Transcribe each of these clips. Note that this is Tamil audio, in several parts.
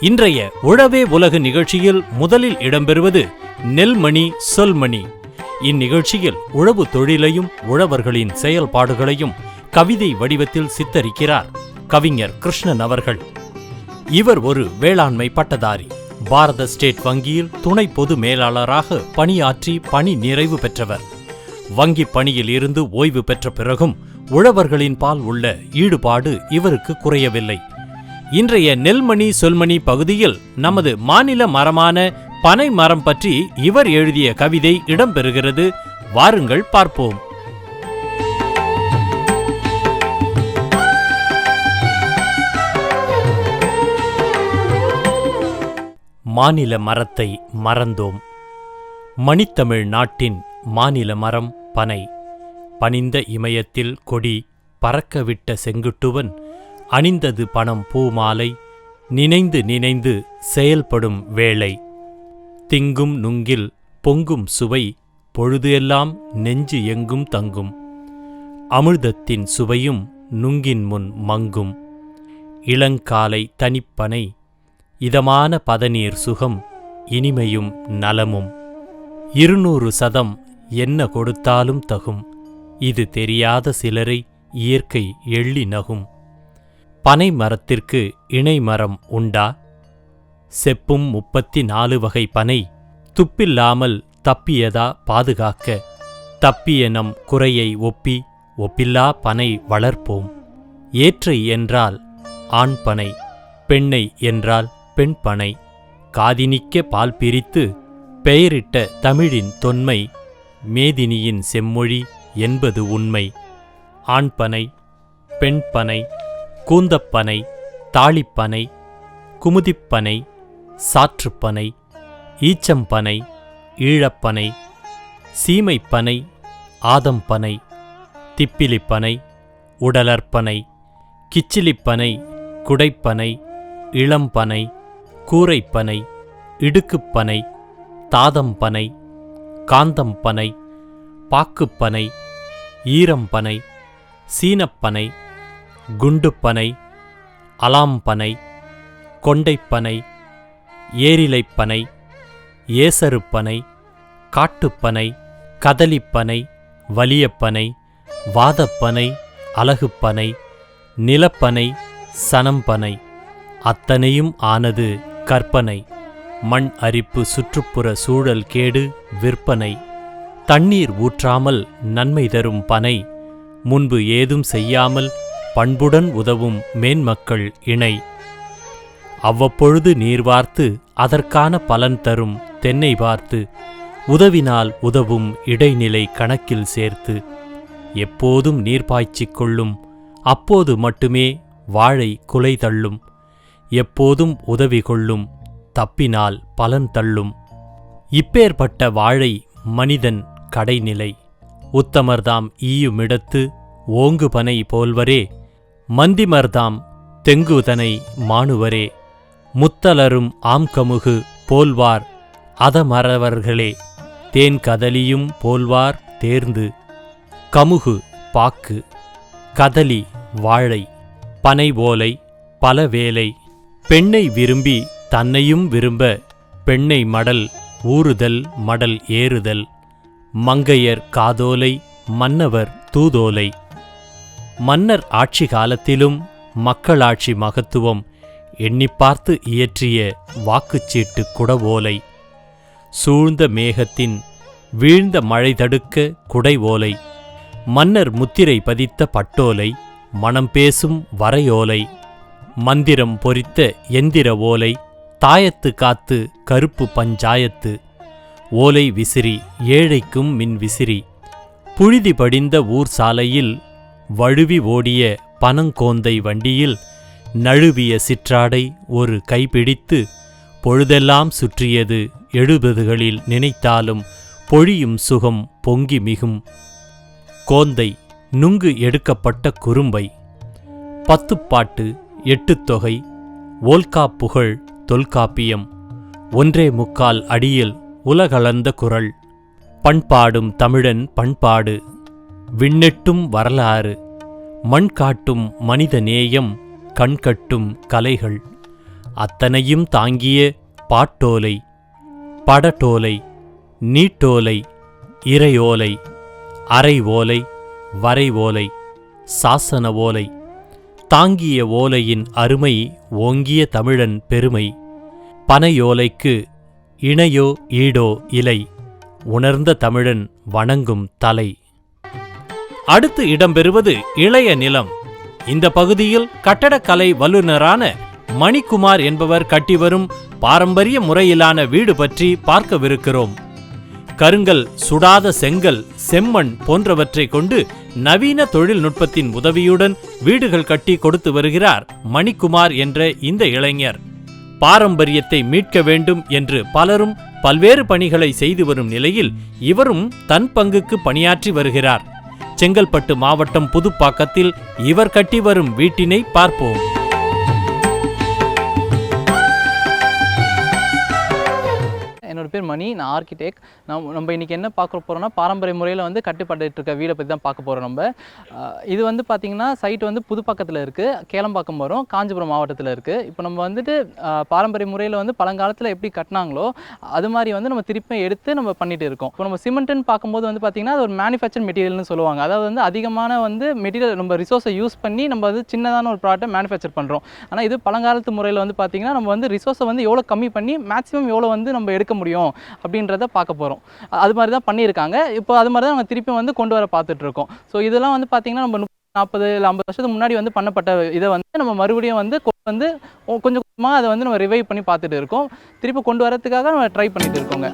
இன்றைய உழவே உலக நிகழ்ச்சியில் முதலில் இடம்பெறுவது நெல்மணி சொல்மணி. இந்நிகழ்ச்சியில் உழவு தொழிலையும் உழவர்களின் செயல்பாடுகளையும் கவிதை வடிவத்தில் சித்தரிக்கிறார் கவிஞர் கிருஷ்ணன் அவர்கள். இவர் ஒரு வேளாண்மை பட்டதாரி. பாரத ஸ்டேட் வங்கியில் துணை பொது மேலாளராக பணியாற்றி பணி நிறைவு பெற்றவர். வங்கி பணியில் இருந்து ஓய்வு பெற்ற பிறகும் உழவர்களின் பால் உள்ள ஈடுபாடு இவருக்கு குறையவில்லை. இன்றைய நெல்மணி சொல்மணி பகுதியில் நமது மாநில மரமான பனை மரம் பற்றி இவர் எழுதிய கவிதை இடம்பெறுகிறது. வாருங்கள் பார்ப்போம். மாநில மரத்தை மறந்தோம். மணித்தமிழ் நாட்டின் மாநில மரம் பனை. பனிந்த இமயத்தில் கொடி பறக்கவிட்ட செங்குட்டுவன் அணிந்தது பணம் பூமாலை நினைந்து நினைந்து செயல்படும் வேளை. திங்கும் நுங்கில் பொங்கும் சுவை பொழுது எல்லாம் நெஞ்சு எங்கும் தங்கும். அமிர்தத்தின் சுவையும் நுங்கின் முன் மங்கும். இளங்காலை தனிப்பனை இதமான பதநீர் சுகம் இனிமையும் நலமும். இருநூறு சதம் என்ன கொடுத்தாலும் தகும். இது தெரியாத சிலரை இயற்கை எள்ளி நகும். பனை மரத்திற்கு இணை மரம் உண்டா? செப்பும் முப்பத்தி நாலு வகை பனை துப்பில்லாமல் தப்பியதா பாதுகாக்க? தப்பிய நம் குறையை ஒப்பி ஒப்பில்லா பனை வளர்ப்போம். ஏற்றை என்றால் ஆண் பனை பெண்ணை என்றால் பெண் பனை. காதினிக்க பால் பிரித்து பெயரிட்ட தமிழின் தொன்மை மேதினியின் செம்மொழி என்பது உண்மை. ஆண்பனை பெண்பனை கூந்தப்பனை தாளிப்பனை குமுதிப்பனை சாற்றுப்பனை ஈச்சம்பனை ஈழப்பனை சீமைப்பனை ஆதம்பனை திப்பிலிப்பனை உடலற்பனை கிச்சிலிப்பனை குடைப்பனை இளம்பனை கூரைப்பனை இடுக்குப்பனை தாதம்பனை காந்தம்பனை பாக்குப்பனை ஈரம்பனை சீனப்பனை குண்டுப்பனை அலாம்பனை கொண்டைப்பனை ஏரிலைப்பனை ஏசருப்பனை காட்டுப்பனை கதலிப்பனை வலியப்பனை வாதப்பனை அலகுப்பனை நிலப்பனை சனம்பனை. அத்தனையும் ஆனது கற்பனை மண் அரிப்பு சுற்றுப்புற சூழல் கேடு விற்பனை. தண்ணீர் ஊற்றாமல் நன்மை தரும் பனை முன்பு ஏதும் செய்யாமல் பண்புடன் உதவும் மேன்மக்கள் இணை. அவ்வப்பொழுது நீர் வார்த்து அதற்கான பலன் தரும் தென்னை பார்த்து உதவினால் உதவும் இடைநிலை கணக்கில் சேர்த்து எப்போதும் நீர் பாய்ச்சிக் கொள்ளும் அப்போது மட்டுமே வாழை குலை தள்ளும் எப்போதும் உதவி கொள்ளும் தப்பினால் பலன் தள்ளும். இப்பேற்பட்ட வாழை மனிதன் கடைநிலை. உத்தமர்தாம் ஈயுமிடத்து ஓங்குபனை போல்வரே மந்திமர்தாம் தெங்குதனை மாணுவரே முத்தலரும் ஆம்கமுகு போல்வார் அதமறவர்களே தேன் கதலியும் போல்வார் தேர்ந்து கமுகு பாக்கு கதலி வாழை பனை ஓலை பல வேலை பெண்ணை விரும்பி தன்னையும் விரும்ப பெண்ணை மடல் ஊறுதல் மடல் ஏறுதல் மங்கையர் காதோலை மன்னவர் தூதோலை மன்னர் ஆட்சி காலத்திலும் மக்களாட்சி மகத்துவம் எண்ணிப்பார்த்து இயற்றிய வாக்குச்சீட்டு குடவோலை. சூழ்ந்த மேகத்தின் வீழ்ந்த மழை தடுக்க குடை ஓலை மன்னர் முத்திரை பதித்த பட்டோலை மனம் பேசும் வரையோலை. மந்திரம் பொறித்த எந்திர ஓலை தாயத்து காத்து கருப்பு பஞ்சாயத்து. ஓலை விசிறி ஏழைக்கும் மின் விசிறி. புழுதி படிந்த ஊர் சாலையில் வழுவி ஓடிய பனங்கோந்தை வண்டியில் நழுவிய சிற்றாடை ஒரு கைப்பிடித்து பொழுதெல்லாம் சுற்றியது எழுபதுகளில் நினைத்தாலும் பொழியும் சுகம் பொங்கி மிகும். கோந்தை நுங்கு எடுக்கப்பட்ட குறும்பை. பத்துப்பாட்டு எட்டுத்தொகை ஓல்கா புகழ் தொல்காப்பியம். ஒன்றே முக்கால் அடியில் உலகளந்த குரல். பண்பாடும் தமிழன் பண்பாடு விண்ணெட்டும் வரலாறு மண் காட்டும் மனித நேயம் கண்கட்டும் கலைகள் அத்தனையும் தாங்கிய பாட்டோலை படட்டோலை நீட்டோலை இறையோலை அரை ஓலை வரை ஓலை சாசன ஓலை தாங்கிய ஓலையின் அருமை ஓங்கிய தமிழன் பெருமை பனையோலைக்கு இணையோ ஈடோ இலை உணர்ந்த தமிழன் வணங்கும் தலை. அடுத்து இடம்பெறுவது இளைய நிலம். இந்த பகுதியில் கட்டடக்கலை வல்லுநரான மணிக்குமார் என்பவர் கட்டிவரும் பாரம்பரிய முறையிலான வீடு பற்றி பார்க்கவிருக்கிறோம். கருங்கல் சுடாத செங்கல் செம்மண் போன்றவற்றை கொண்டு நவீன தொழில்நுட்பத்தின் உதவியுடன் வீடுகள் கட்டி கொடுத்து வருகிறார் மணிக்குமார் என்ற இந்த இளைஞர். பாரம்பரியத்தை மீட்க வேண்டும் என்று பலரும் பல்வேறு பணிகளை செய்து வரும் நிலையில் இவரும் தன் பங்குக்கு பணியாற்றி வருகிறார். செங்கல்பட்டு மாவட்டம் புதுப்பாக்கத்தில் இவர் கட்டி வரும் வீட்டினை பார்ப்போம். என்னோடய பேர் மணி நான் ஆர்கிடெக்ட் நம்ம நம்ம இன்றைக்கி என்ன பார்க்க போகிறோம்னா பாரம்பரிய முறையில் வந்து கட்டுப்பட்டு இருக்க வீடை பற்றி தான் பார்க்க போகிறோம் நம்ம. இது வந்து பார்த்திங்கன்னா சைட் வந்து புதுப்பாக்கத்தில் இருக்குது கேளம்பாக்கம் வரும் காஞ்சிபுரம் மாவட்டத்தில் இருக்குது இப்போ நம்ம வந்துட்டு பாரம்பரிய முறையில் வந்து பழங்காலத்தில் எப்படி கட்டினாங்களோ அது மாதிரி வந்து நம்ம திருப்பியும் எடுத்து நம்ம பண்ணிகிட்டு இருக்கோம். இப்போ நம்ம சிமெண்ட்டுன்னு பார்க்கும்போது வந்து பார்த்திங்கன்னா அது ஒரு மேனுஃபேக்சர் மெட்டீரியல்னு சொல்லுவாங்க. அதாவது வந்து அதிகமான வந்து மெட்டீரியல் நம்ம ரிசோர்ஸை யூஸ் பண்ணி நம்ம வந்து சின்னதான ஒரு ப்ராடக்ட்டை மேனுஃபேக்சர் பண்ணுறோம் ஆனால் இது பழங்காலத்து முறையில் வந்து பார்த்திங்கன்னா நம்ம வந்து ரிசோர்ஸை வந்து எவ்வளோ கம்மி பண்ணி மேக்ஸிமம் எவ்வளோ வந்து நம்ம எடுக்க முடியும்? அப்படின்றத பார்க்க போகிறோம் அது மாதிரி தான் பண்ணியிருக்காங்க. இப்போ அது மாதிரி தான் நம்ம திருப்பி வந்து கொண்டு வர பார்த்துட்ருக்கோம் ஸோ இதெல்லாம் வந்து பார்த்திங்கன்னா நம்ம நாற்பது இல்லை ஐம்பது வருஷத்துக்கு முன்னாடி வந்து பண்ணப்பட்ட இதை வந்து நம்ம மறுபடியும் வந்து கொண்டு வந்து கொஞ்சம் கொஞ்சமாக அதை வந்து நம்ம ரிவைவ் பண்ணி பார்த்துட்டு இருக்கோம். திருப்பி கொண்டு வரதுக்காக நம்ம ட்ரை பண்ணிட்டு இருக்கோங்க.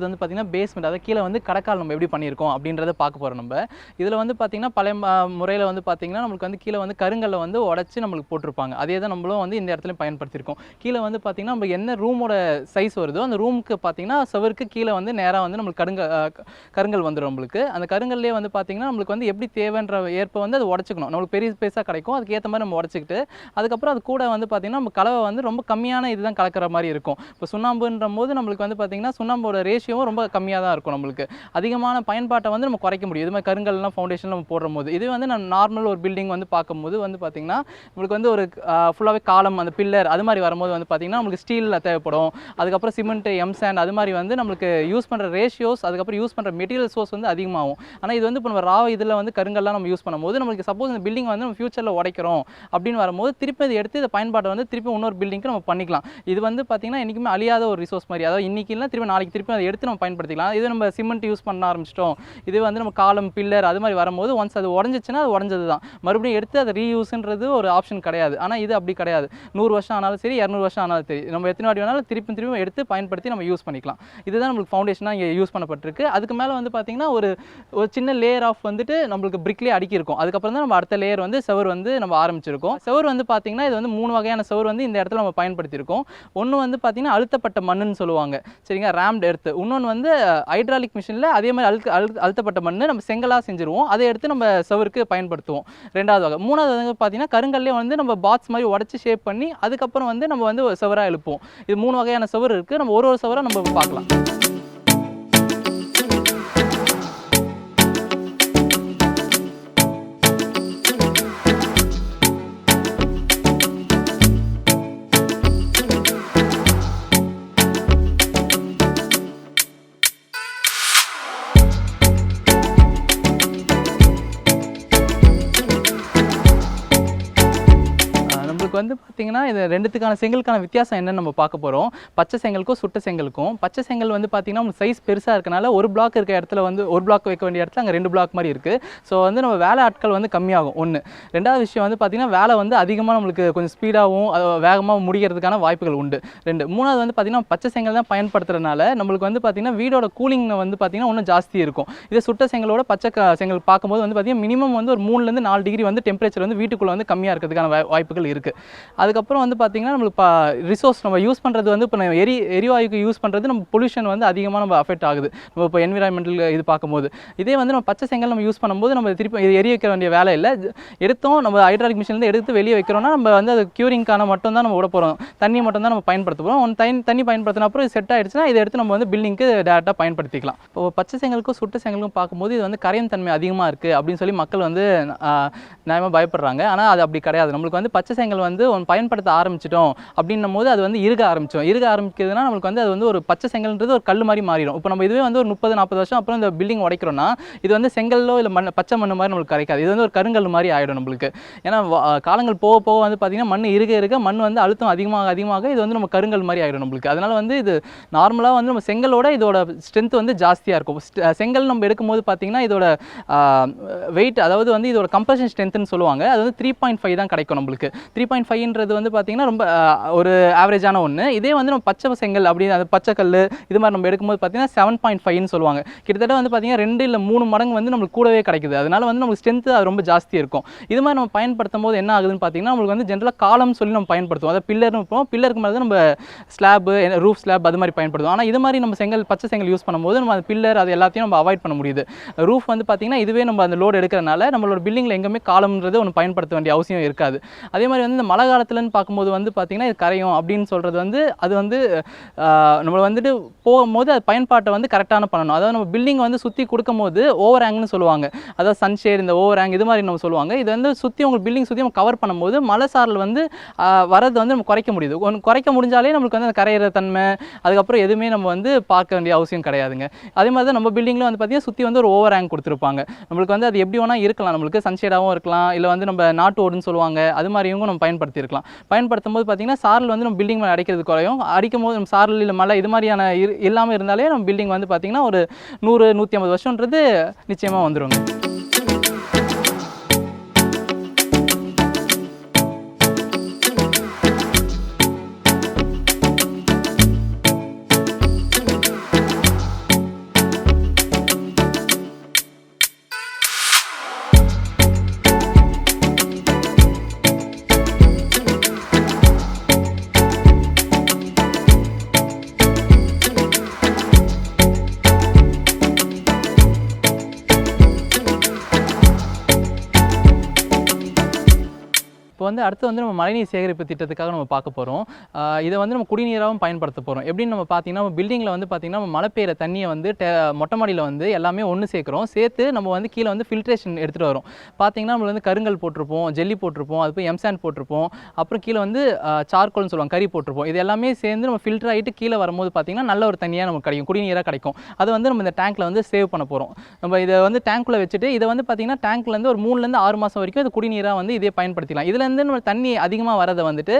போகிறது வந்து பார்த்திங்கன்னா பேஸ்மெண்ட் அதாவது கீழே வந்து கடக்கால் நம்ம எப்படி பண்ணியிருக்கோம் அப்படின்றத பார்க்க போகிறோம் நம்ம. இதில் வந்து பார்த்திங்கன்னா பழைய முறையில் வந்து பார்த்திங்கன்னா நம்மளுக்கு வந்து கீழே வந்து கருங்கல்ல வந்து உடச்சி நம்மளுக்கு போட்டிருப்பாங்க. அதே தான் நம்மளும் வந்து இந்த இடத்துல பயன்படுத்தியிருக்கோம். கீழே வந்து பார்த்திங்கன்னா நம்ம என்ன ரூமோட சைஸ் வருதோ அந்த ரூமுக்கு பார்த்திங்கன்னா செவருக்கு கீழே வந்து நேராக வந்து நம்மளுக்கு கருங்க கருங்கல் வந்துடும் நம்மளுக்கு. அந்த கருங்கல்லே வந்து பார்த்திங்கன்னா நம்மளுக்கு வந்து எப்படி தேவைன்ற ஏற்ப வந்து அது உடச்சிக்கணும். நம்மளுக்கு பெரிய பெருசாக கிடைக்கும். அதுக்கு ஏற்ற மாதிரி நம்ம உடச்சிக்கிட்டு அதுக்கப்புறம் அது கூட வந்து பார்த்திங்கன்னா நம்ம கலவை வந்து ரொம்ப கம்மியான இதுதான் கலக்கிற மாதிரி இருக்கும். இப்போ சுண்ணாம்புன்ற போது நம்மளுக்கு வந்து பார்த்திங்கன்னா சுண்ணாம்போட ரேஷியோவும் ரொம்ப கம்மியாக தான் இருக்கும் நம்மளுக்கு. அதிகமான பயன்பாட்டை வந்து நம்ம குறைக்க முடியும். இது மாதிரி கருங்கல்லாம் ஃபவுண்டேஷன் நம்ம போடுற போது இது வந்து நம்ம நார்மல் ஒரு பில்டிங் வந்து பார்க்கும்போது வந்து பார்த்திங்கன்னா நம்மளுக்கு வந்து ஒரு ஃபுல்லாகவே காலம் அந்த பில்லர் அது மாதிரி வரும்போது வந்து பார்த்திங்கன்னா நம்மளுக்கு ஸ்டீலில் தேவைப்படும். அதுக்கப்புறம் சிமெண்ட் எம் சாண்ட் அது மாதிரி வந்து நம்மளுக்கு யூஸ் பண்ணுற ரேஷியோஸ் அதுக்கப்புறம் யூஸ் பண்ணுற மெட்டீரியல் சோர்ஸ் வந்து அதிகமாகும். ஆனால் இது வந்து இப்போ நம்ம ராவ இதில் வந்து கருங்கல்லாம் நம்ம யூஸ் பண்ணும்போது நம்மளுக்கு சப்போஸ் இந்த பில்டிங் வந்து நம்ம ஃபியூச்சரில் உடைக்கிறோம் அப்படின்னு வரும்போது திருப்பி அதை எடுத்து இதை பயன்பாட்டை வந்து திருப்பி இன்னொரு பில்டிங்க்கு நம்ம பண்ணிக்கலாம். இது வந்து பார்த்திங்கன்னா என்றைக்குமே அழியாத ஒரு ரிசோர்ஸ் மாதிரி. அதாவது இன்றைக்கி இல்லை திருப்பி நாளைக்கு திருப்பி அதை எடுத்து எடுத்து நம்ம பயன்படுத்திக்கலாம். இது நம்ம சிமெண்ட் யூஸ் பண்ண ஆரம்பிச்சிட்டோம். இது வந்து நம்ம காலம் பில்லர் அது மாதிரி வரும்போது ஒன்ஸ் அது உடஞ்சிச்சுன்னா அது உடஞ்சது தான் மறுபடியும் எடுத்து அதை ரீயூஸ்ன்றது ஒரு ஆப்ஷன் கிடையாது. ஆனால் இது அப்படி கிடையாது. நூறு வருஷம் ஆனாலும் சரி இரநூறு வருஷம் ஆனாலும் சரி நம்ம எத்தனை வாட்டி வேணாலும் திருப்பி திருப்பி எடுத்து பயன்படுத்தி நம்ம யூஸ் பண்ணிக்கலாம். இதுதான் நம்மளுக்கு ஃபவுண்டேஷனாக இங்கே யூஸ் பண்ணப்பட்டிருக்கு. அதுக்கு மேலே வந்து பார்த்திங்கன்னா ஒரு ஒரு சின்ன லேயர் ஆஃப் வந்துட்டு நம்மளுக்கு பிரிக்லேயே அடிக்கிருக்கும் அதுக்கப்புறம் தான் நம்ம அடுத்த லேயர் வந்து செவர் வந்து நம்ம ஆரம்பிச்சிருக்கோம். செவர் வந்து பார்த்திங்கன்னா இது வந்து மூணு வகையான செவர் வந்து இந்த இடத்துல நம்ம பயன்படுத்தியிருக்கோம். ஒன்று வந்து பார்த்திங்கன்னா அழுத்தப்பட்ட மண்ணுன்னு சொல்லுவாங்க. சரிங்க ரேம்ட் எடுத்து இன்னொன்று வந்து ஹைட்ராலிக் மிஷினில் அதே மாதிரி அழுத்து அழு அழுத்தப்பட்ட மண் நம்ம செங்கலாக செஞ்சுருவோம். அதை எடுத்து நம்ம செவருக்கு பயன்படுத்துவோம். ரெண்டாவது வகை மூணாவது வந்து பார்த்தீங்கன்னா கருங்கல்லே வந்து நம்ம பாக்ஸ் மாதிரி உடச்சி ஷேப் பண்ணி அதுக்கப்புறம் வந்து நம்ம வந்து செவராக எழுப்போம் இது மூணு வகையான செவர் இருக்குது நம்ம ஒரு ஒரு செவராக நம்ம பார்க்கலாம். வந்து பார்த்தீங்கன்னா இது ரெண்டுத்துக்கான செங்கலுக்கான வித்தியாசம் என்னன்னு நம்ம பார்க்க போகிறோம் பச்சை செங்கலுக்கும் சுட்ட செங்கலுக்கும். பச்சை செங்கல் வந்து பார்த்தீங்கன்னா உங்களுக்கு சைஸ் பெருசாக இருக்கனால ஒரு பிளாக் இருக்க இடத்துல வந்து ஒரு பிளாக் வைக்க வேண்டிய இடத்துல அங்கே ரெண்டு பிளாக் மாதிரி இருக்குது ஸோ வந்து நம்ம வேலை ஆட்கள் வந்து கம்மியாகும். ஒன்று ரெண்டாவது விஷயம் வந்து பார்த்தீங்கன்னா வேலை வந்து அதிகமாக நம்மளுக்கு கொஞ்சம் ஸ்பீடாகவும் வேகமாக முடிகிறதுக்கான வாய்ப்புகள் உண்டு. ரெண்டு. மூணாவது வந்து பார்த்தீங்கன்னா பச்சை செங்கல் தான் பயன்படுத்துறதுனால நம்மளுக்கு வந்து பார்த்திங்கன்னா வீடோட கூலிங் வந்து பார்த்திங்கன்னா இன்னும் ஜாஸ்தி இருக்கும். இதே சுட்ட செங்கலோட பச்சை செங்கல் பார்க்கும்போது வந்து பார்த்தீங்கன்னா மினிமம் வந்து ஒரு மூணுலேருந்து நாலு டிகிரி வந்து டெம்பரேச்சர் வந்து வீட்டுக்குள்ளே வந்து கம்மியாக இருக்கிறதுக்கான வாய்- வாய்ப்புகள் இருக்குது அதுக்கப்புறம் வந்து பார்த்திங்கன்னா நம்மளுக்கு இப்போ ரிசோர்ஸ் நம்ம யூஸ் பண்ணுறது வந்து இப்போ நம்ம எரி எரிவாயுக்கு யூஸ் பண்ணுறது நம்ம பொல்யூஷன் வந்து அதிகமாக நம்ம அஃபெக்ட் ஆகுது. நம்ம இப்போ என்விரான்மெண்டல் இது பார்க்கும்போது. இதே வந்து நம்ம பச்சை செங்கல் நம்ம யூஸ் பண்ணும்போது நம்ம திருப்பி இது எரிய வைக்க வேண்டிய வேலை இல்லை. எடுத்தோம் நம்ம ஹைட்ராலிக் மிஷின்லேருந்து எடுத்து வெளியே வைக்கிறோம்னா நம்ம வந்து அது க்யூரிங்கான மட்டும் தான் நம்ம விட போகிறோம் தண்ணி மட்டும் தான் நம்ம பயன்படுத்த போகிறோம் ஒன் தண்ணி தண்ணி பயன்படுத்தின அப்புறம் இது செட் ஆயிடுச்சுன்னா இதை எடுத்து நம்ம வந்து பில்டிங்க்கு டேரெக்டாக பயன்படுத்திக்கலாம். இப்போ பச்சை செங்கலுக்கும் சுட்ட செங்கலுக்கும் பார்க்கும்போது இது வந்து கரையும் தன்மை அதிகமாக இருக்குது அப்படின்னு சொல்லி மக்கள் வந்து நியாயமாக பயப்படுறாங்க. ஆனால் அது அப்படி கிடையாது. நம்மளுக்கு வந்து பச்சை செங்கல் வந்து ஒன் பயன்படுத்த ஆரம்பிச்சிட்டோம். அப்படின்னும் போது அது வந்து இருக ஆரம்பிச்சோம். இருக ஆரம்பிக்கிறதுனா நம்மளுக்கு வந்து அது வந்து ஒரு பச்சை செங்கல்ன்றது ஒரு கல் மாதிரி மாறிடும். இப்போ நம்ம இதுவே வந்து ஒரு முப்பது நாற்பது வருஷம் அப்புறம் இந்த பில்டிங் உடைக்கிறோம்னா இது வந்து செங்கல்லோ இல்லை மண் பச்சை மண் மாதிரி நம்மளுக்கு கிடைக்காது இது வந்து ஒரு கருங்கல் மாதிரி ஆகிடும் நம்மளுக்கு. ஏன்னா காலங்கள் போக போக வந்து பார்த்திங்கன்னா மண் இருக இருக்க மண் வந்து அழுத்தம் அதிகமாக அதிகமாக இது வந்து நம்ம கருங்கல் மாதிரி ஆகிடும் நம்மளுக்கு. அதனால் வந்து இது நார்மலாக வந்து நம்ம செங்கலோட இதோட ஸ்ட்ரென்த் வந்து ஜாஸ்தியாக இருக்கும். செங்கல் நம்ம எடுக்கும்போது பார்த்தீங்கன்னா இதோட வெயிட் அதாவது வந்து இதோட கம்ப்ரஷன் ஸ்ட்ரென்த்னு சொல்லுவாங்க. அது வந்து த்ரீ பாயிண்ட் ஃபைவ் தான் கிடைக்கும் நம்மளுக்கு. த்ரீ பாயிண்ட் ஃபைவ்ன்றது வந்து பார்த்தீங்கன்னா ரொம்ப ஒரு ஆவரேஜான ஒன்று இதே வந்து நம்ம பச்சை செங்கல் அப்படி அது பச்சை கல் இது மாதிரி நம்ம எடுக்கும்போது பார்த்தீங்கன்னா செவன் பாயிண்ட் ஃபைவ்னு சொல்லுவாங்க. கிட்டத்தட்ட வந்து பார்த்தீங்கன்னா ரெண்டு இல்லை மூணு மடங்கு வந்து நம்மளுக்கு கூடவே கிடைக்குது. அதனால வந்து நமக்கு ஸ்ட்ரென்த் அது ரொம்ப ஜாஸ்தி இருக்கும். இது மாதிரி நம்ம பயன்படுத்தும் போது என்ன ஆகுதுன்னு பார்த்தீங்கன்னா நம்மளுக்கு வந்து ஜென்ரலாக காலம் சொல்லி நம்ம பயன்படுத்துவோம். அதாவது பில்லர்னு இருப்போம் பில்லருக்கு மேலே தான் நம்ம ஸ்லாப் ரூஃப் ஸ்லாப் அது மாதிரி பயன்படுத்துவோம். ஆனால் இது மாதிரி நம்ம செங்கல் பச்சை செங்கல் யூஸ் பண்ணும்போது நம்ம அந்த பில்லர் அது எல்லாத்தையும் நம்ம அவாய்ட் பண்ண முடியுது. ரூஃப் வந்து பார்த்தீங்கன்னா இதுவே நம்ம அந்த லோடு எடுக்கிறனால நம்மளோட பில்டிங்கில் எங்கேயுமே காலம்ன்றது ஒன்று பயன்படுத்த வேண்டிய அவசியம் இருக்காது. அதே மாதிரி வந்து இந்த மழை காலத்துலன்னு பார்க்கும்போது வந்து பார்த்திங்கன்னா இது கரையும் அப்படின்னு சொல்கிறது வந்து அது வந்து நம்மளை நம்ம வந்துட்டு போகும்போது அது பயன்பாட்டை வந்து கரெக்டான பண்ணணும். அதாவது நம்ம பில்டிங் வந்து சுற்றி கொடுக்கும்போது ஓவர் ஆங்னு சொல்லுவாங்க. அதாவது சன்ஷேட் இந்த ஓவர் ஆங் இது மாதிரி நம்ம சொல்லுவாங்க. இது வந்து சுற்றி உங்களுக்கு பில்டிங் சுற்றி நம்ம கவர் பண்ணும்போது மழை சாரல் வந்து வரது வந்து நம்ம குறைக்க முடியுது. ஒன்று குறைக்க முடிஞ்சாலே நம்மளுக்கு வந்து அந்த கரையிற தன்மை அதுக்கப்புறம் எதுவுமே நம்ம வந்து பார்க்க வேண்டிய அவசியம் கிடையாதுங்க. அதே மாதிரி தான் நம்ம பில்டிங்கில் வந்து பார்த்தீங்கன்னா சுற்றி வந்து ஒரு ஓவர் ஆங் கொடுத்துருப்பாங்க. நம்மளுக்கு வந்து அது எப்படி வேணால் இருக்கலாம். நம்மளுக்கு சன்ஷேடாகவும் இருக்கலாம். இல்லை வந்து நம்ம நாட்டு ஓடுன்னு சொல்லுவாங்க. அது மாதிரியும் நம்ம பயன்படுத்தியிருக்கலாம். பயன்படுத்தும் போது பார்த்தீங்கன்னா சாரல் வந்து நம்ம பில்டிங் மேலே அடிக்கிறது குறையும். அடிக்கும் போது நம்ம சாரல் இல்லை மழை இது மாதிரியான இரு இல்லாமல் இருந்தாலே நம்ம பில்டிங் வந்து பார்த்தீங்கன்னா ஒரு நூறு நூற்றி ஐம்பது வருஷன்றது நிச்சயமாக வந்துருங்க. வந்து அடுத்து வந்து நம்ம மழைநீர் சேகரிப்பு திட்டத்துக்காக நம்ம பார்க்க போகிறோம் இதை வந்து நம்ம குடிநீராகவும் பயன்படுத்த போகிறோம் எப்படின்னு நம்ம பார்த்தீங்கன்னா நம்ம பில்டிங்கில் வந்து பார்த்தீங்கன்னா நம்ம மழை பெய்கிற தண்ணியை வந்து டெ மொட்டை மாடியில் வந்து எல்லாமே ஒன்று சேர்க்குறோம். சேர்த்து நம்ம வந்து கீழே வந்து ஃபில்ட்ரேஷன் எடுத்துகிட்டு வரோம் பார்த்தீங்கன்னா நம்ம வந்து கருங்கல் போட்டிருப்போம் ஜெல்லி போட்டிருப்போம் அது போய் எம்சாண்ட் போட்டிருப்போம். அப்புறம் கீழே வந்து சார்கோல்னு சொல்லுவாங்க கறி போட்டிருப்போம். இது எல்லாமே சேர்ந்து நம்ம ஃபில்டர் ஆகிட்டு கீழே வரும்போது பார்த்திங்கன்னா நல்ல ஒரு தண்ணியாக நமக்கு கிடைக்கும் குடிநீராக கிடைக்கும். அதை வந்து நம்ம இந்த டேங்க்கில் வந்து சேவ் பண்ண போகிறோம் நம்ம இதை வந்து டேங்க்குள்ளே வச்சுட்டு இதை வந்து பார்த்தீங்கன்னா டேங்க்லேருந்து ஒரு மூணுலேருந்து ஆறு மாதம் வரைக்கும் இது குடிநீராக வந்து இதே பயன்படுத்திக்கலாம். இதுலேருந்து நம்ம தண்ணி அதிகமாக வரதை வந்துட்டு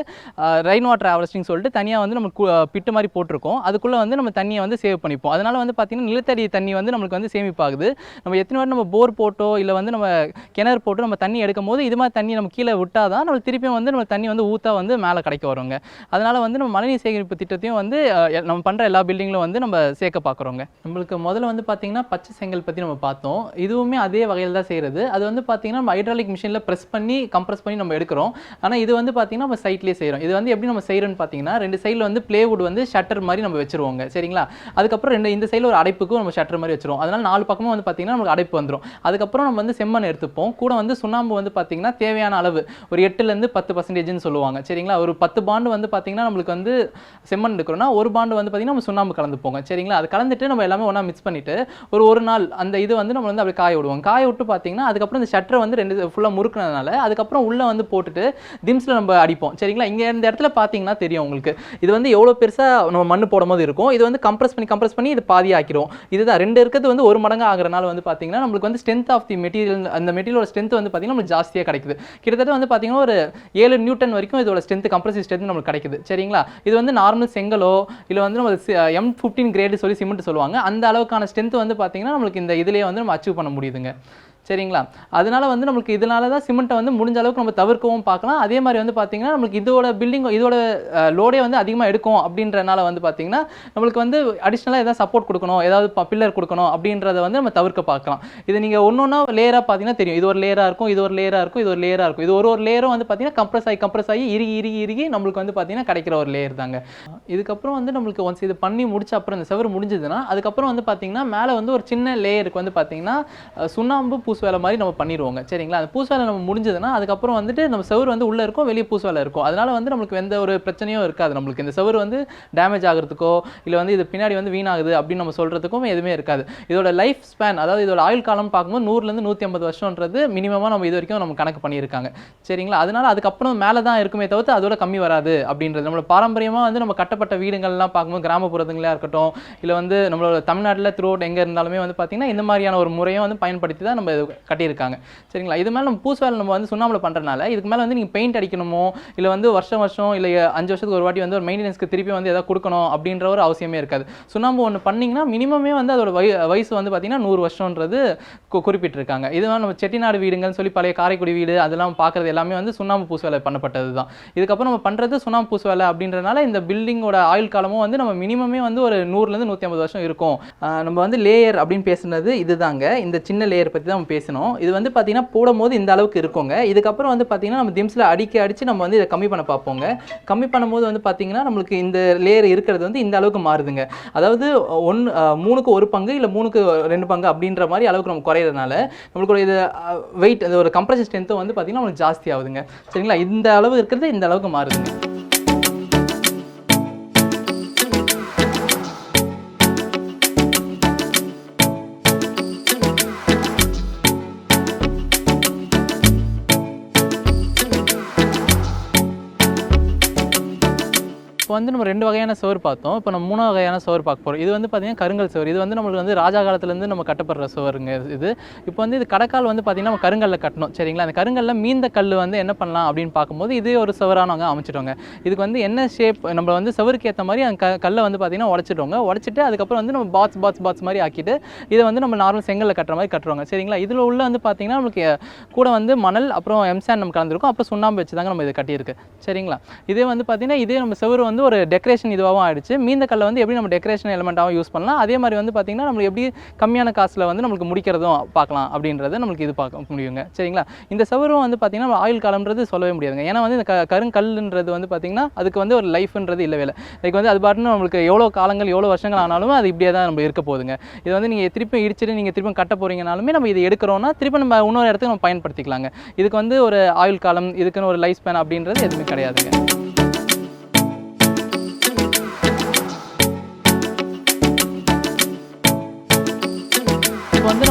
ரெயின் வாட்டர் ஹார்வெஸ்டிங் சொல்லிட்டு தனியாக வந்து நம்ம கு- பிட்டு மாதிரி போட்டிருக்கோம். அதுக்குள்ளே வந்து நம்ம தண்ணியை வந்து சேவ் பண்ணிப்போம். அதனால் வந்து பார்த்திங்கன்னா நிலத்தடி தண்ணி வந்து நம்மளுக்கு வந்து சேமிப்பாகுது. நம்ம எத்தனை வாட்டி நம்ம போர் போட்டோ இல்லை வந்து நம்ம கிணறு போட்டு நம்ம தண்ணி எடுக்கும் போது இது மாதிரி தண்ணி நம்ம கீழே விட்டால் தான் நம்ம திருப்பியும் வந்து நம்ம தண்ணி வந்து ஊற்றா வந்து மேலே கிடைக்க வருங்க. அதனால் வந்து நம்ம மழைநீர் சேகரிப்பு திட்டத்தையும் வந்து நம்ம பண்ணுற எல்லா பில்டிங்கிலும் வந்து நம்ம சேர்க்க பார்க்குறோங்க நம்மளுக்கு முதல்ல வந்து பார்த்திங்கன்னா பச்சை செங்கல் பற்றி நம்ம பார்த்தோம். இதுவுமே அதே வகையில் தான் செய்கிறது அது வந்து பார்த்தீங்கன்னா நம்ம ஹைட்ராலிக் மிஷினில் ப்ரெஸ் பண்ணி கம்ப்ரஸ் பண்ணி நம்ம எடுக்கிறோம். ஆனால் இது வந்து பார்த்தீங்கன்னா நம்ம சைட்லேயே செய்கிறோம் இது வந்து எப்படி நம்ம செய்கிறோம்னு பார்த்தீங்கன்னா ரெண்டு சைடில் வந்து பிளேவுட் வந்து ஷட்டர் மாதிரி நம்ம வச்சிருவோங்க. சரிங்களா? அதுக்கப்புறம் ரெண்டு இந்த சைடில் ஒரு அடைப்புக்கும் நம்ம ஷட்டர் மாதிரி வச்சுருவோம். அதனால் நாலு பக்கமும் வந்து பார்த்தீங்கன்னா நமக்கு அடைப்பு வந்துடும் அதுக்கப்புறம் நம்ம வந்து செம்மண் எடுத்துப்போம். கூட வந்து சுண்ணாம்பு வந்து பார்த்தீங்கன்னா தேவையான அளவு. ஒரு எட்டுலேருந்து பத்து பர்சன்டேஜ்னு சொல்லுவாங்க. சரிங்களா? ஒரு பத்து பாண்டு வந்து பார்த்தீங்கன்னா நம்மளுக்கு வந்து செம்மண் எடுக்கிறோம்னா ஒரு பாண்டு வந்து பார்த்தீங்கன்னா நம்ம சுண்ணாம்பு கலந்துப்போங்க. சரிங்களா? அது கலந்துட்டு நம்ம எல்லாமே ஒன்றா மிக்ஸ் பண்ணிட்டு ஒரு ஒரு நாள் அந்த இது வந்து நம்ம வந்து அப்படி காய விடுவோம். காய விட்டு பார்த்தீங்கன்னா அதுக்கப்புறம் இந்த ஷட்டரை வந்து ரெண்டு ஃபுல்லாக முறுக்குனதுனால அதுக்கப்புறம் உள்ளே வந்து போட்டுட்டு திம்ஸில் நம்ம அடிப்போம். சரிங்களா? இங்கே இந்த இடத்துல பார்த்தீங்கன்னா தெரியும் உங்களுக்கு. இது வந்து எவ்வளோ பெருசாக நம்ம மண்ணு போடும்போது இருக்கும். இது வந்து கம்ப்ரஸ் பண்ணி கம்ப்ரஸ் பண்ணி இது பாதி ஆக்கிரும். இதுதான். ரெண்டு இருக்கிறது வந்து ஒரு மடங்கு ஆகிறனால வந்து பார்த்தீங்கன்னா நம்மளுக்கு வந்து ஸ்ட்ரென்த் ஆஃப் தி மெட்டீரியல் அந்த மெட்டீரியலோட ஸ்ட்ரென்த் வந்து பார்த்தீங்கன்னா நம்மளுக்கு ஜாஸ்தியாக கிடைக்குது. கிட்டத்தட்ட வந்து பார்த்தீங்கன்னா ஒரு ஏழு நியூட்டன் வரைக்கும் இதோட ஸ்ட்ரென்த் கம்ப்ரசிவ் ஸ்ட்ரென்த் நம்மளுக்கு கிடைக்குது. சரிங்களா? இது வந்து நார்மல் செங்கலோ இல்லை வந்து நம்ம எம் ஃபிஃப்டீன் கிரேடு சொல்லி சிமெண்ட் சொல்லுவாங்க. அந்த அளவுக்கான ஸ்ட்ரென்த் வந்து பார்த்தீங்கன்னா நம்மளுக்கு இந்த இதுலேயே வந்து நம்ம அச்சீவ் பண்ண முடியுதுங்க. சரிங்களா? அதனால வந்து நம்மளுக்கு இதனால தான் சிமெண்ட்டை வந்து முடிஞ்ச அளவுக்கு நம்ம தவிர்க்கவும் பார்க்கலாம். அதே மாதிரி வந்து பார்த்தீங்கன்னா நம்மளுக்கு இதோட பில்டிங் இதோட லோடே வந்து அதிகமாக எடுக்கும் அப்படின்றனால வந்து பார்த்தீங்கன்னா நம்மளுக்கு வந்து அடிஷ்னலாக ஏதாவது சப்போர்ட் கொடுக்கணும் ஏதாவது பில்லர் கொடுக்கணும் அப்படின்றத வந்து நம்ம தவிர்க்க பார்க்கலாம். இது நீங்கள் ஒன்று ஒன்றா லேயராக பார்த்தீங்கன்னா தெரியும். இது ஒரு லேயராக இருக்கும் இது ஒரு லேயராக இருக்கும் இது ஒரு லேயராக இருக்கும். இது ஒரு ஒரு லேயரும் வந்து பார்த்தீங்கன்னா கம்ப்ரஸ் ஆகி கம்ப்ரஸ் ஆகி இறுகி இறுகி இறுகி நம்மளுக்கு வந்து பார்த்தீங்கன்னா கிடைக்கிற ஒரு லேயர் தாங்க. இதுக்கப்புறம் வந்து நம்மளுக்கு ஒன்ஸ் இது பண்ணி முடிச்ச அப்புறம் இந்த செவர் முடிஞ்சதுன்னா அதுக்கப்புறம் வந்து பார்த்தீங்கன்னா மேலே வந்து ஒரு சின்ன லேயருக்கு வந்து பார்த்தீங்கன்னா சுண்ணாம்பு பூசு வேலை மாதிரி நம்ம பண்ணிடுவோங்க. சரிங்களா? அந்த பூசு வேலை நம்ம முடிஞ்சதுன்னா அதுக்கப்புறம் வந்துட்டு நம்ம செவர் வந்து உள்ளே இருக்கும் வெளியே பூசு வேலை இருக்கும். அதனால வந்து நம்மளுக்கு எந்த ஒரு பிரச்சனையும் இருக்காது. நம்மளுக்கு இந்த செவர் வந்து டேமேஜ் ஆகிறதுக்கோ இல்லை வந்து இது பின்னாடி வந்து வீணாகுது அப்படின்னு நம்ம சொல்கிறதுக்கும் எதுவுமே இருக்காது. இதோட லைஃப் ஸ்பேன் அதாவது இதோட ஆயுள் காலம் பார்க்கும்போது நூறுலேருந்து நூற்றி ஐம்பது வருஷன்றது மினிமமாக நம்ம இது வரைக்கும் நம்ம கணக்கு பண்ணியிருக்காங்க. சரிங்களா? அதனால அதுக்கப்புறம் மேலே தான் இருக்குமே தவிர்த்து அதோட கம்மி வராது அப்படின்றது. நம்மளோட பாரம்பரியமாக வந்து நம்ம கட்டப்பட்ட வீடுகள்லாம் பார்க்கும்போது கிராமப்புறத்துங்களாக இருக்கட்டும் இல்லை வந்து நம்மளோட தமிழ்நாட்டில் த்ரூ அவுட் எங்கே இருந்தாலுமே வந்து பார்த்திங்கன்னா இந்த மாதிரியான ஒரு முறையும் வந்து பயன்படுத்தி தான் நம்ம கட்டியிருக்காங்க. சரிங்களா? இது மேலே நம்ம பூசு வேலை நம்ம வந்து சுண்ணாம்பில் பண்ணுறனால இதுக்கு மேலே வந்து நீங்கள் பெயிண்ட் அடிக்கணுமோ இல்லை வந்து வருஷம் வருஷம் இல்லை அஞ்சு வருஷத்துக்கு ஒரு வாட்டி வந்து ஒரு மெயின்டெனன்ஸ்க்கு திருப்பி வந்து எதாவது கொடுக்கணும் அப்படின்ற ஒரு அவசியமே இருக்காது. சுண்ணாம்பு ஒன்று பண்ணிங்கன்னா மினிமமே வந்து அதோட வய வயசு வந்து பார்த்திங்கன்னா நூறு வருஷன்றது கு- குறிப்பிட்டிருக்காங்க. இது வந்து நம்ம செட்டிநாடு வீடுங்கள்னு சொல்லி பழைய காரைக்குடி வீடு அதெல்லாம் பார்க்குறது எல்லாமே வந்து சுண்ணாம்பு பூசு வேலை பண்ணப்பட்டது தான் இதுக்கப்புறம் நம்ம பண்ணுறது சுண்ணாம்பு பூசு வேலை அப்படின்றனால இந்த பில்டிங்கோட ஆயுள் காலமும் வந்து நம்ம மினிமமே வந்து ஒரு நூறுலேருந்து நூற்றி ஐம்பது வருஷம் இருக்கும். நம்ம வந்து லேயர் அப்படின்னு பேசுனது இதுதாங்க. இந்த சின்ன லேயர் பற்றி தான் பேசணும் இது வந்து பார்த்தீங்கன்னா போடும்போது இந்த அளவுக்கு இருக்குங்க. இதுக்கப்புறம் வந்து பார்த்தீங்கன்னா நம்ம திம்ஸில் அடிக்க அடித்து நம்ம வந்து இதை கம்மி பண்ண பார்ப்போங்க. கம்மி பண்ணும்போது வந்து பார்த்தீங்கன்னா நம்மளுக்கு இந்த லேயர் இருக்கிறது வந்து இந்த அளவுக்கு மாறுதுங்க. அதாவது ஒன்று மூணுக்கு ஒரு பங்கு இல்லை மூணுக்கு ரெண்டு பங்கு அப்படின்ற மாதிரி அளவுக்கு நம்ம குறையிறதுனால நம்மளுக்கு ஒரு இது வெயிட் அது ஒரு கம்ப்ரஷன் ஸ்ட்ரென்த்தும் வந்து பார்த்தீங்கன்னா நம்மளுக்கு ஜாஸ்தி ஆகுதுங்க. சரிங்களா? இந்த அளவு இருக்கிறது இந்த அளவுக்கு மாறுதுங்க. இப்போ வந்து நம்ம ரெண்டு வகையான சுவர் பார்த்தோம். இப்போ நம்ம மூணு வகையான சுவர் பார்க்க போகிறோம் இது வந்து பார்த்தீங்கன்னா கருங்கல் சோறு இது வந்து நம்மளுக்கு வந்து ராஜா காலத்துலேருந்து நம்ம கட்டப்படுற சுவருங்க இது. இப்போ வந்து இது கடக்கால் வந்து பார்த்திங்கன்னா நம்ம கருங்கல்ல கட்டணும். சரிங்களா? அந்த கருங்கல்ல மீந்த கல் வந்து என்ன பண்ணலாம் அப்படின்னு பார்க்கும்போது இதே ஒரு சவரானவங்க அமைச்சிட்டோங்க இதுக்கு வந்து என்ன ஷேப் நம்ம வந்து சுவருக்கு ஏற்ற மாதிரி அந்த க கல்லை வந்து பார்த்தீங்கன்னா உடச்சிட்டோங்க உடச்சிட்டு அதுக்கப்புறம் வந்து நம்ம பாட்ஸ் பாட்ஸ் பாட்ஸ் மாதிரி ஆக்கிட்டு இதை வந்து நம்ம நார்மல் செங்கல்ல கட்டுற மாதிரி கட்டுறோங்க சரிங்களா? இதில் உள்ள வந்து பார்த்தீங்கன்னா நம்மளுக்கு கூட வந்து மணல் அப்புறம் எம்சான் நம்ம கலந்துருக்கும். அப்புறம் சுண்ணாம்பு வச்சு தாங்க நம்ம இதை கட்டியிருக்கு. சரிங்களா? இதே வந்து பார்த்தீங்கன்னா இதே நம்ம செவரு வந்து ஒரு டெக்கரேஷன் இதுவாகவும் ஆயிடுச்சு. மீந்த கல்லை வந்து எப்படி நம்ம டெக்கரேஷன் எலமெண்ட்டாகவும் யூஸ் பண்ணலாம்? அதே மாதிரி வந்து பார்த்திங்கன்னா நம்மளுக்கு எப்படி கம்மியான காசில் வந்து நம்மளுக்கு முடிக்கிறதும் பார்க்கலாம் அப்படின்றத நம்மளுக்கு இது பார்க்க முடியுங்க. சரிங்களா? இந்த சவரும் வந்து பார்த்திங்கன்னா ஆயுள் காலம்ன்றது சொல்லவே முடியாதுங்க. ஏன்னா வந்து இந்த க கருங்கல்ன்றது வந்து பார்த்தீங்கன்னா அதுக்கு வந்து ஒரு லைஃப்ன்றது இல்லவே இல்லை லைக் வந்து அது பாட்டுன்னு நம்மளுக்கு எவ்வளோ காலங்கள் எவ்வளோ வருஷங்கள் ஆனாலும் அது இப்படியே தான் நம்ம இருக்க போகுதுங்க. இது வந்து நீங்கள் திருப்பி இடிச்சிட்டு நீங்கள் திருப்பி கட்ட போகிறீங்கனாலுமே நம்ம இதை எடுக்கிறோம்னா திருப்பி நம்ம இன்னொரு இடத்துக்கு நம்ம பயன்படுத்திக்கலாங்க. இதுக்கு வந்து ஒரு ஆயுள் காலம் இதுக்குன்னு ஒரு லைஃப் ஸ்பேன் அப்படின்றது எதுவுமே கிடையாதுங்க.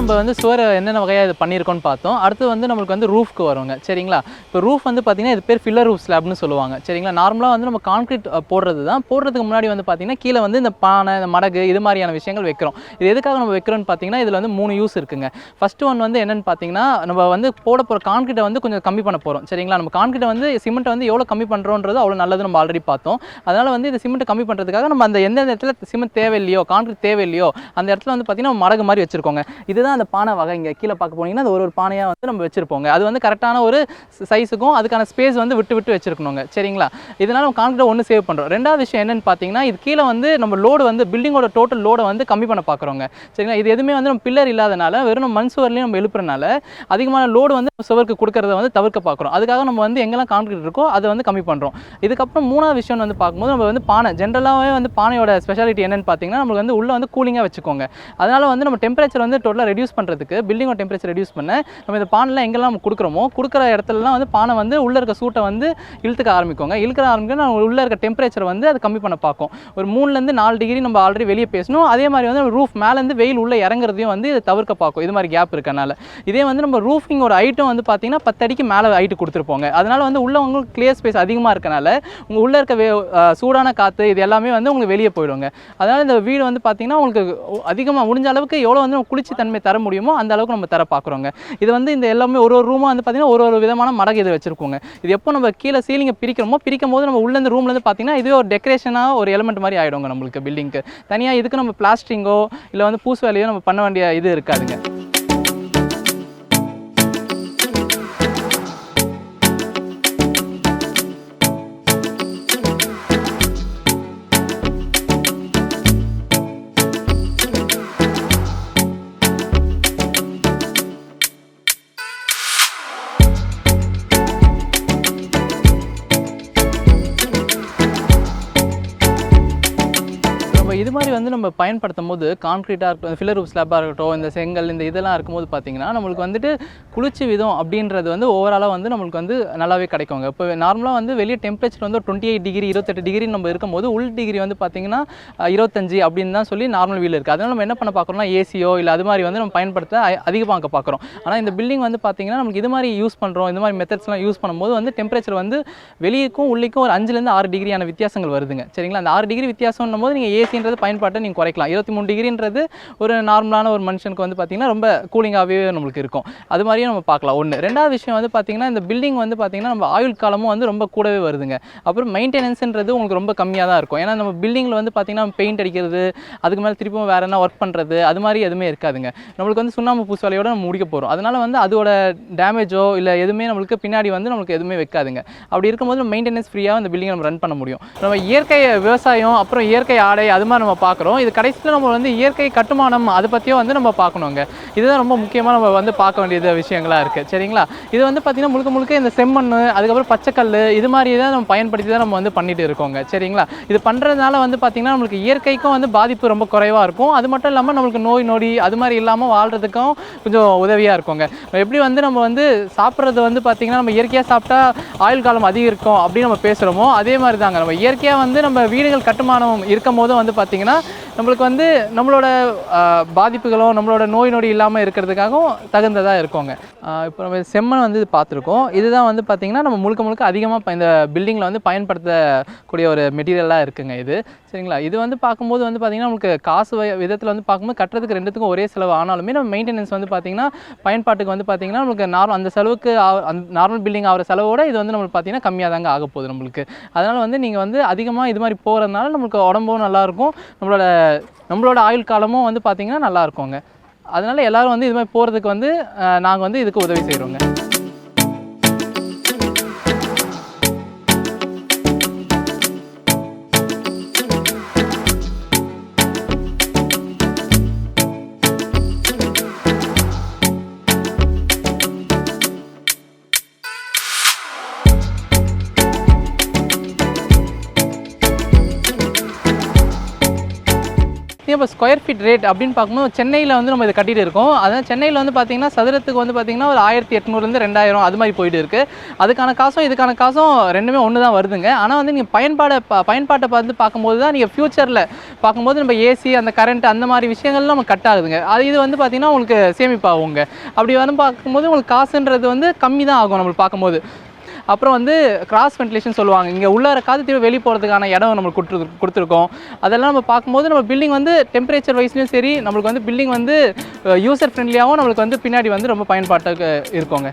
நம்ம வந்து சுவர் என்னென்ன வகையாக இது பண்ணியிருக்கோம்னு பார்த்தோம். அடுத்து வந்து நம்மளுக்கு வந்து ரூஃப்க்கு வருவாங்க சரிங்களா? இப்போ ரூஃப் வந்து பார்த்திங்கன்னா இது பேர் ஃபில்லர் ரூஃப் ஸ்லாப்னு சொல்லுவாங்க. சரிங்களா? நார்மலாக வந்து நம்ம கான்க்ரீட் போடுறது தான் போடுறதுக்கு முன்னாடி வந்து பார்த்தீங்கன்னா கீழே வந்து இந்த பானை இந்த மடகு இது மாதிரியான விஷயங்கள் வைக்கிறோம். இது எதுக்காக நம்ம வைக்கிறோம்னு பார்த்திங்கன்னா இதில் வந்து மூணு யூஸ் இருக்குங்க. ஃபஸ்ட்டு ஒன் வந்து என்னென்னு பார்த்தீங்கன்னா நம்ம வந்து போட போகிற கான்க்ரீட்டை வந்து கொஞ்சம் கம்மி பண்ண போகிறோம் சரிங்களா? நம்ம கான்க்ரீட்டை வந்து சிமெண்ட்டை வந்து எவ்வளோ கம்மி பண்ணுறோன்றது அவ்வளோ நல்லது நம்ம ஆல்ரெடி பார்த்தோம். அதனால் வந்து இந்த சிமெண்ட்டை கம்மி பண்ணுறதுக்காக நம்ம அந்த எந்தெந்த இடத்துல சிமெண்ட் தேவையில்லையோ கான்க்ரீட் தேவையில்லையோ அந்த இடத்துல வந்து பார்த்திங்கன்னா மடகு மாதிரி வச்சுருக்கோங்க. இதுதான் அந்த பானை வகை இங்கே கீழே பார்க்க போனீங்கன்னா அது ஒரு ஒரு பானையாக வந்து நம்ம வச்சுருப்போங்க. அது வந்து கரெக்டான ஒரு சைஸுக்கும் அதுக்கான ஸ்பேஸ் வந்து விட்டு விட்டு வச்சுருக்கணுங்க. சரிங்களா? இதனால் நம்ம கான்கிரீட் ஒன்று சேவ் பண்ணுறோம் ரெண்டாவது விஷயம் என்னன்னு பார்த்தீங்கன்னா இது கீழே வந்து நம்ம லோடு வந்து பில்டிங்கோட டோட்டல் லோடை வந்து கம்மி பண்ண பார்க்குறோங்க. சரிங்களா? இது எதுவுமே வந்து நம்ம பில்லர் இல்லாதனால வெறும் நம்ம மண் சுவர்லேயும் நம்ம எழுப்புறனால அதிகமான லோடு வந்து சுவருக்கு கொடுக்கறத வந்து தவிர்க்க பார்க்குறோம். அதுக்காக நம்ம வந்து எங்கெல்லாம் கான்க்ரீட் இருக்கோ அதை வந்து கம்மி பண்ணுறோம் இதுக்கப்புறம் மூணாவது விஷயம் வந்து பார்க்கும்போது நம்ம வந்து பானை ஜென்ரலாகவே வந்து பானையோட ஸ்பெஷாலிட்டி என்னென்னு பார்த்தீங்கன்னா நம்மளுக்கு வந்து உள்ளே வந்து கூலிங்காக வச்சுக்கோங்க. அதனால் வந்து நம்ம டெம்பரேச்சர் வந்து டோட்டலாக ரெடியூஸ் பண்ணுறதுக்கு பில்டிங்கோட டெம்பரேச்சர் ரெடியூஸ் பண்ண நம்ம இந்த பானெலாம் எங்கெல்லாம் நம்ம கொடுக்குறோமோ கொடுக்குற இடத்துலலாம் வந்து பானை வந்து உள்ளே இருக்க சூட்டை வந்து இழுத்துக்க ஆரம்பிக்கோங்க இழுக்கிற ஆரம்பிக்க நம்ம உள்ளே இருக்க டெம்பரேச்சர் வந்து அது கம்மி பண்ண பார்க்கும். ஒரு மூணுலேருந்து நாலு டிகிரி நம்ம ஆல்ரெடி வெளியே பேசணும். அதே மாதிரி வந்து ரூஃப் மேலேருந்து வெயில் உள்ளே இறங்குறதையும் வந்து இதை தவிர்க்க பார்க்கும். இது மாதிரி கேப் இருக்கனால இதே வந்து நம்ம ரூஃபிங் ஒரு ஐட்டம் வந்து பார்த்திங்கன்னா பத்து அடிக்கு மேலே ஐட்டு கொடுத்துருப்போங்க. அதனால் வந்து உள்ளவங்களுக்கு கிளியர் ஸ்பேஸ் அதிகமாக இருக்கனால உங்கள் உள்ளே இருக்க வே- சூடான காற்று இது எல்லாமே வந்து உங்களுக்கு வெளியே போயிடுங்க. அதனால் இந்த வீடு வந்து பார்த்திங்கன்னா உங்களுக்கு அதிகமாக முடிஞ்ச அளவுக்கு எவ்வளோ வந்து நம்ம குளிர்ச்சி தன்மை தர முடியுமோ அந்த அளவுக்கு நம்ம தர பார்க்குறோங்க. இது வந்து இந்த எல்லாமே ஒரு ஒரு ரூமாக வந்து பார்த்தீங்கன்னா ஒரு ஒரு விதமான மடகு இது வச்சுருக்கோங்க. இது எப்போ நம்ம கீழே சீலிங்கை பிரிக்கிறோமோ பிரிக்கும் போது நம்ம உள்ளேருந்து இந்த ரூம்லேருந்து பார்த்தீங்கன்னா இதுவே ஒரு டெக்கரேஷனாக ஒரு எலமெண்ட் மாதிரி ஆகிடுங்க நம்மளுக்கு பில்டிங்க்கு தனியாக இதுக்கு நம்ம பிளாஸ்டிங்கோ இல்லை வந்து பூசு வேலையோ நம்ம பண்ண வேண்டிய இது இருக்காதுங்க. இது மாதிரி வந்து நம்ம பயன்படுத்தும் போது கான்க்ரீட்டாக இருக்கட்டும் ஃபில்லர் ரூப் ஸ்லாப்பாக இருக்கட்டும் இந்த செங்கல் இந்த இதெல்லாம் இருக்கும்போது பார்த்தீங்கன்னா நம்மளுக்கு வந்துட்டு குளிர்ச்சி விதம் அப்படின்றது வந்து ஓவராலாக வந்து நம்மளுக்கு வந்து நல்லாவே கிடைக்குங்க. இப்போ நார்மலாக வந்து வெளியே டெம்பரேச்சர் வந்து டுவெண்ட்டி எயிட் டிகிரி இருபத்தெட்டு டிகிரி நம்ம இருக்கும்போது உள் டிகிரி வந்து பார்த்தீங்கன்னா இருபத்தஞ்சி இருபத்தஞ்சு அப்படின்னு தான் சொல்லி நார்மல் வீல் இருக்குது அதனால் நம்ம என்ன பண்ண பார்க்குறோம்னா ஏசியோ இல்லை அது மாதிரி வந்து நம்ம பயன்படுத்த அதிகமாக பார்க்குறோம் ஆனால் இந்த பில்டிங் வந்து பார்த்தீங்கன்னா நமக்கு இது மாதிரி யூஸ் பண்ணுறோம் இந்த மாதிரி மெத்தட்ஸ்லாம் யூஸ் பண்ணும்போது வந்து டெம்பரேச்சர் வந்து வெளியேக்கும் உள்ளிக்கும் ஒரு அஞ்சுலேருந்து ஆறு டிகிரியான வித்தியாசங்கள் வருதுங்க. சரிங்களா? அந்த ஆறு டிகிரி வித்தியாசம்னும் போது நீங்கள் ஏசின்றது பயன்பாட்டை நீங்கள் குறைக்கலாம். இருபத்தி மூணு டிகிரின்றது ஒரு நார்மலான ஒரு மனுஷனுக்கு வந்து பார்த்திங்கன்னா ரொம்ப கூலிங்காகவே நம்மளுக்கு இருக்கும். அது மாதிரியும் நம்ம பார்க்கலாம். ஒன்று ரெண்டாவது விஷயம் வந்து பார்த்தீங்கன்னா இந்த பில்டிங் வந்து பார்த்திங்கன்னா நம்ம ஆயுள் காலமும் வந்து ரொம்ப கூடவே வருதுங்க. அப்புறம் மெயின்டெனன்ஸுன்றது உங்களுக்கு ரொம்ப கம்மியாக தான் இருக்கும். ஏன்னா நம்ம பில்டிங்கில் வந்து பார்த்திங்கன்னா பெயிண்ட் அடிக்கிறது அதுக்கு மேலே திருப்பியும் வேறு என்ன ஒர்க் பண்ணுறது அது மாதிரி எதுவுமே இருக்காதுங்க. நம்மளுக்கு வந்து சுண்ணாம்பு பூசாலையோடு நம்ம முடிக்க போகிறோம் அதனால் வந்து அதோட டேமேஜோ இல்லை எதுவுமே நம்மளுக்கு பின்னாடி வந்து நம்மளுக்கு எதுவுமே வைக்காதுங்க. அப்படி இருக்கும்போது மெயின்டெனன்ஸ் ஃப்ரீயாக அந்த பில்டிங்கை நம்ம ரன் பண்ண முடியும். நம்ம இயற்கை விவசாயம் அப்புறம் இயற்கை ஆடை அது மாதிரி நம்ம பார்க்குறோம். இது கடைசியில் நம்ம வந்து இயற்கை கட்டுமானம் அதை பற்றியும் வந்து நம்ம பார்க்கணுங்க. இதுதான் ரொம்ப முக்கியமாக நம்ம வந்து பார்க்க வேண்டியது விஷயங்களாக இருக்குது சரிங்களா? இது வந்து பார்த்திங்கன்னா முழுக்க முழுக்க இந்த செம்மண் அதுக்கப்புறம் பச்சைக்கல் இது மாதிரி தான் நம்ம பயன்படுத்தி தான் நம்ம வந்து பண்ணிட்டு இருக்கோங்க. சரிங்களா? இது பண்ணுறதுனால வந்து பார்த்திங்கன்னா நம்மளுக்கு இயற்கைக்கும் வந்து பாதிப்பு ரொம்ப குறைவாக இருக்கும். அது மட்டும் இல்லாமல் நம்மளுக்கு நோய் நொடி அது மாதிரி இல்லாமல் வாழ்கிறதுக்கும் கொஞ்சம் உதவியாக இருக்குங்க. எப்படி வந்து நம்ம வந்து சாப்பிட்றது வந்து பார்த்திங்கன்னா நம்ம இயற்கையாக சாப்பிட்டா ஆயுள் காலம் அதிகம் இருக்கும் அப்படின்னு நம்ம பேசுகிறோமோ அதே மாதிரி தாங்க. நம்ம இயற்கையாக வந்து நம்ம வீடுகள் கட்டுமானம் இருக்கும் போதும் வந்து பார்த்திங்கன்னா நம்மளுக்கு வந்து நம்மளோட பாதிப்புகளும் நம்மளோட நோய் நொடி இல்லாமல் இருக்கிறதுக்காகவும் தகுந்ததாக இருக்குங்க. இப்போ நம்ம செம்மண் வந்து பார்த்துருக்கோம். இதுதான் வந்து பார்த்திங்கன்னா நம்ம முழுக்க முழுக்க அதிகமாக இந்த பில்டிங்கில் வந்து பயன்படுத்தக்கூடிய ஒரு மெட்டீரியலாக இருக்குங்க இது. சரிங்களா? இது வந்து பார்க்கும்போது வந்து பார்த்திங்கன்னா நமக்கு காசு விதத்தில் வந்து பார்க்கும்போது கட்டுறதுக்கு ரெண்டுத்துக்கும் ஒரே செலவு. ஆனாலுமே நம்ம மெயின்டெனன்ஸ் வந்து பார்த்திங்கன்னா பயன்பாட்டுக்கு வந்து பார்த்திங்கன்னா நம்மளுக்கு நார்மல் அந்த செலவுக்கு அந்த நார்மல் பில்டிங் ஆகிற செலவோட இது வந்து நம்மளுக்கு பார்த்திங்கன்னா கம்மியாக தாங்க ஆக போகுது நம்மளுக்கு. அதனால் வந்து நீங்கள் வந்து அதிகமாக இது மாதிரி போகிறதுனால நம்மளுக்கு உடம்பும் நல்லாயிருக்கும் நம்மளோட நம்மளோட ஆயுள் காலமும் வந்து பார்த்திங்கன்னா நல்லா இருக்குங்க அதனால் எல்லோரும் வந்து இது மாதிரி போகிறதுக்கு வந்து நாங்கள் வந்து இதுக்கு உதவி செய்கிறோங்க ஸ்கொயர் ஃபீட் ரேட் அப்படின்னு பார்க்கும்போது சென்னையில் வந்து நம்ம இதை கட்டிட்டு இருக்கோம். அதான் சென்னையில் வந்து பார்த்தீங்கன்னா சதுரத்துக்கு வந்து பார்த்தீங்கன்னா ஒரு ஆயிரத்தி எட்நூறுலேருந்து ரெண்டாயிரம் அது மாதிரி போயிட்டு இருக்குது அதுக்கான காசும் இதுக்கான காசும் ரெண்டுமே ஒன்று தான் வருதுங்க. ஆனால் வந்து நீங்கள் பயன்பாடை ப- பயன்பாட்டை வந்து பார்க்கும்போது தான் நீங்கள் ஃப்யூச்சரில் பார்க்கும்போது நம்ம ஏசி அந்த கரண்ட் அந்த மாதிரி விஷயங்கள்லாம் நம்ம கட் ஆகுதுங்க. அது இது வந்து பார்த்தீங்கன்னா உங்களுக்கு சேமிப்பாகுங்க. அப்படி வந்து பார்க்கும்போது உங்களுக்கு காசுன்றது வந்து கம்மி தான் ஆகும் நம்மளுக்கு பார்க்கும்போது. அப்புறம் வந்து கிராஸ் வென்டிலேஷன் சொல்லுவாங்க. இங்கே உள்ளார காற்று திரும்ப வெளியே போகிறதுக்கான இடம் நம்மளுக்கு கொடுத்து கொடுத்துருக்கோம். அதெல்லாம் நம்ம பார்க்கும்போது நம்ம பில்டிங் வந்து டெம்பரேச்சர் வைஸ்லையும் சரி நம்மளுக்கு வந்து பில்டிங் வந்து யூசர் ஃப்ரெண்ட்லியாகவும் நம்மளுக்கு வந்து பின்னாடி வந்து ரொம்ப பயன்பாட்டுக்கு இருக்கோங்க.